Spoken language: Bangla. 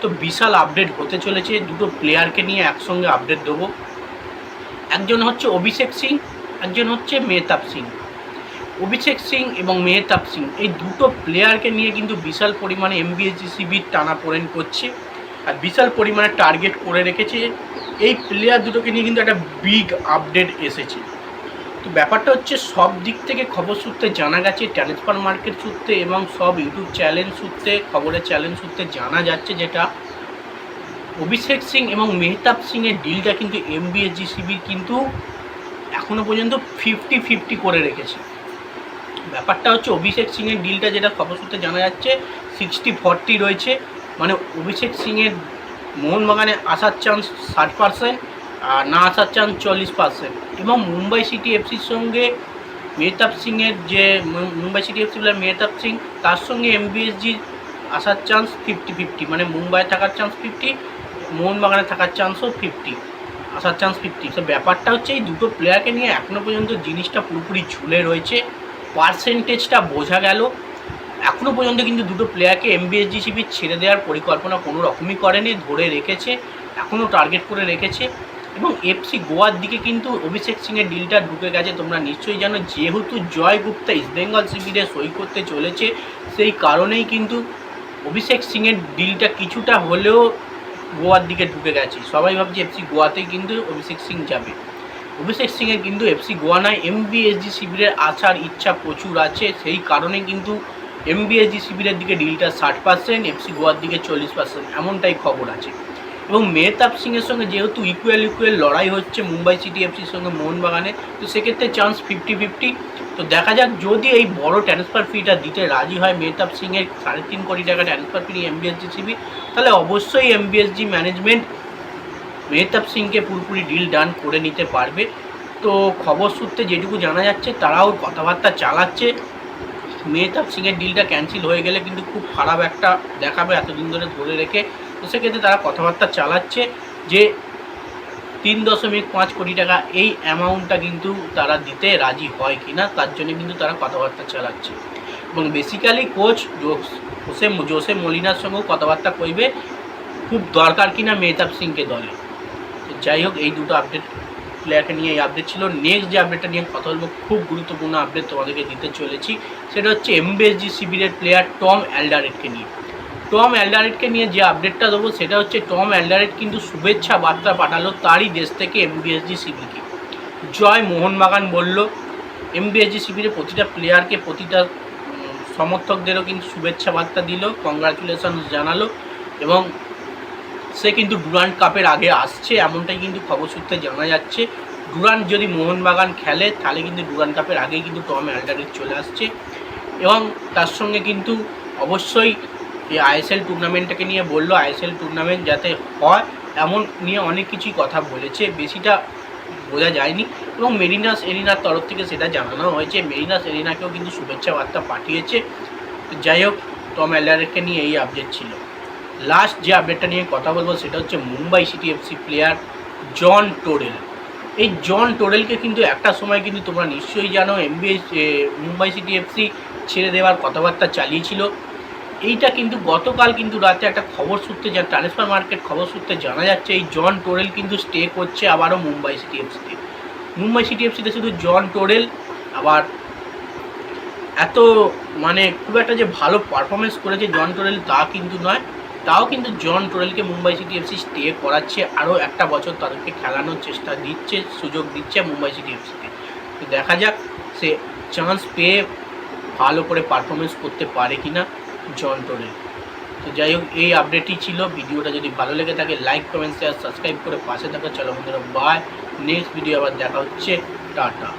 তো বিশাল আপডেট হতে চলেছে। দুটো প্লেয়ারকে নিয়ে একসঙ্গে আপডেট দেবো। একজন হচ্ছে অভিষেক সিং, একজন হচ্ছে মেহতাব সিং। অভিষেক সিং এবং মেহতাব সিং, এই দুটো প্লেয়ারকে নিয়ে কিন্তু বিশাল পরিমাণে এমবিএসজিসিবির টানা পড়েন করছে আর বিশাল পরিমাণে টার্গেট করে রেখেছে। এই প্লেয়ার দুটোকে নিয়ে কিন্তু একটা বিগ আপডেট এসেছে। তো ব্যাপারটা হচ্ছে সব দিক থেকে খবর সূত্রে জানা গেছে ট্রান্সফার মার্কেট সূত্রে এবং সব ইউটিউব চ্যানেল সূত্রে, খবরের চ্যানেল সূত্রে জানা যাচ্ছে যেটা অভিষেক সিং এবং মেহতাব সিংয়ের ডিলটা কিন্তু এমবিএসজিসিবির কিন্তু এখনও পর্যন্ত ফিফটি ফিফটি করে রেখেছে। ব্যাপারটা হচ্ছে অভিষেক সিংয়ের ডিলটা যেটা খবর সূত্রে জানা যাচ্ছে সিক্সটি ফর্টি রয়েছে। মানে অভিষেক সিংয়ের মোহনবাগানে আসার চান্স ষাট পার্সেন্ট আর না আসার চান্স চল্লিশ পার্সেন্ট এবং মুম্বাই সিটি এফসির সঙ্গে মেহতাব সিংয়ের যে Mumbai city FC player Mehtab Singh, তার সঙ্গে এমবিএসজি আসার চান্স ফিফটি ফিফটি মানে মুম্বাইয়ে থাকার চান্স ফিফটি মোহনবাগানে থাকার চান্সও ফিফটি আসার চান্স ফিফটি তো ব্যাপারটা হচ্ছে এই দুটো প্লেয়ারকে নিয়ে এখনও পর্যন্ত জিনিসটা পুরোপুরি ঝুলে রয়েছে। পার্সেন্টেজটা বোঝা গেল। এখনও পর্যন্ত কিন্তু দুটো প্লেয়ারকে এমবিএসজিসিবি ছেড়ে দেওয়ার পরিকল্পনা কোনো রকমই করেনি, ধরে রেখেছে এখনও টার্গেট করে রেখেছে। এবং এফসি গোয়ার দিকে কিন্তু অভিষেক সিংয়ের ডিলটা ঢুকে গেছে। তোমরা নিশ্চয়ই জানো, যেহেতু জয় গুপ্তা ইস্টবেঙ্গল শিবিরে সই করতে চলেছে, সেই কারণেই কিন্তু অভিষেক সিংয়ের ডিলটা কিছুটা হলেও গোয়ার দিকে ঢুকে গেছে। সবাই ভাবছে এফসি গোয়াতেই কিন্তু অভিষেক সিং যাবে। অভিষেক সিংয়ের কিন্তু এফসি গোয়া নয় এমবিএসজি শিবিরের আসার ইচ্ছা প্রচুর আছে। সেই কারণে কিন্তু এমবিএসজি শিবিরের দিকে ডিলটা ষাট পার্সেন্ট এফসি গোয়ার দিকে চল্লিশ পার্সেন্ট এমনটাই খবর আছে। এবং মেহতাব সিংয়ের সঙ্গে যেহেতু ইকুয়াল ইকুয়াল লড়াই হচ্ছে মুম্বাই সিটি এফসির সঙ্গে মোহনবাগানে, তো সেক্ষেত্রে চান্স ফিফটি ফিফটি তো দেখা যাক যদি এই বড় ট্রান্সফার ফিটা দিতে রাজি হয় মেহতাব সিংয়ের সাড়ে তিন কোটি টাকা ট্রান্সফার ফি এমবিএসজি সিবি তাহলে অবশ্যই এমবিএসজি ম্যানেজমেন্ট মেহতাব সিংকে পুরোপুরি ডিল ডান করে নিতে পারবে। তো খবর সূত্রে যেটুকু জানা যাচ্ছে, তারাও কথাবার্তা চালাচ্ছে। মেহতাব সিংয়ের ডিলটা ক্যান্সেল হয়ে গেলে কিন্তু খুব খারাপ একটা দেখাবে এতদিন ধরে ধরে রেখে। সেক্ষেত্রে তারা কথাবার্তা চালাচ্ছে যে তিন দশমিক পাঁচ কোটি টাকা এই অ্যামাউন্টটা কিন্তু তারা দিতে রাজি হয় কি না তার জন্য কিন্তু তারা কথাবার্তা চালাচ্ছে। এবং বেসিক্যালি কোচ জোসে জোসে মলিনার সঙ্গেও কথাবার্তা কইবে খুব দরকার কিনা মেহতাব সিংকে দলে। যাই হোক, এই দুটো আপডেট প্লেয়ারকে নিয়ে এই আপডেট ছিল। নেক্সট যে আপডেটটা নিয়ে কথা বলব, খুব গুরুত্বপূর্ণ আপডেট তোমাদেরকে দিতে চলেছি, সেটা হচ্ছে এমবিএসজি শিবিরের প্লেয়ার টম অ্যালডারেটকে নিয়ে। টম অ্যালডারেটকে নিয়ে যে আপডেটটা দেবো সেটা হচ্ছে টম অ্যালডারেট কিন্তু শুভেচ্ছা বার্তা পাঠালো তারই দেশ থেকে এমবিএসজি শিবিরকে জয় মোহনবাগান বলল এমবিএসজি শিবিরে প্রতিটা প্লেয়ারকে প্রতিটা সমর্থকদেরও কিন্তু শুভেচ্ছা বার্তা দিল কংগ্রাচুলেশন জানালো এবং সে কিন্তু ডুরান্ট কাপের আগে আসছে, এমনটাই কিন্তু খবর সূত্রে জানা যাচ্ছে। ডুরান্ট যদি মোহনবাগান খেলে, তাহলে কিন্তু ডুরান্ট কাপের আগেই কিন্তু টম অ্যালডারেট চলে আসছে এবং তার সঙ্গে কিন্তু অবশ্যই এই আইএসএল টুর্নামেন্টটাকে নিয়ে বলল, আইএসএল টুর্নামেন্ট যাতে হয়, এমন নিয়ে অনেক কিছুই কথা বলেছে, বেশিটা বোঝা যায়নি। এবং মেরিনাস এরিনার তরফ থেকে সেটা জানানো হয়েছে। মেরিনাস এরিনাকেও কিন্তু শুভেচ্ছা বার্তা পাঠিয়েছে। যাই হোক, টম অ্যালারেটকে নিয়ে এই আপডেট ছিল। লাস্ট যে আপডেটটা নিয়ে কথা বলব সেটা হচ্ছে Mumbai city FC player Jon Toral এই জন টোরেলকে কিন্তু একটা সময় কিন্তু তোমরা নিশ্চয়ই জানো এমবিএস মুম্বাই সিটি এফসি ছেড়ে দেওয়ার কথাবার্তা চালিয়েছিল। এইটা কিন্তু গতকাল কিন্তু রাতে একটা খবর সূত্রে যা ট্রান্সফার মার্কেট খবর সূত্রে জানা যাচ্ছে, এই জন টোরেল কিন্তু স্টে করছে আবারও মুম্বাই সিটি এফসিতে মুম্বাই সিটি এফসিতে শুধু জন টোরেল, আবার এত মানে খুব একটা যে ভালো পারফরমেন্স করেছে জন টোরেল তা কিন্তু নয়, তাও কিন্তু জন টোরেলকে মুম্বাই সিটি এফসি স্টে করাচ্ছে, আরও একটা বছর তাদেরকে খেলানোর চেষ্টা দিচ্ছে, সুযোগ দিচ্ছে মুম্বাই সিটি এফসিতে তো দেখা যাক, সে চান্স পেয়ে ভালো করে পারফরমেন্স করতে পারে কি না জন তোলে। তো যাই হোক, এই আপডেটই ছিল। ভিডিওটা যদি ভালো লেগে থাকে লাইক কমেন্ট শেয়ার সাবস্ক্রাইব করে পাশে থাকা। চলো বন্ধুরা বাই নেক্সট ভিডিও আবার দেখা হচ্ছে। টাটা।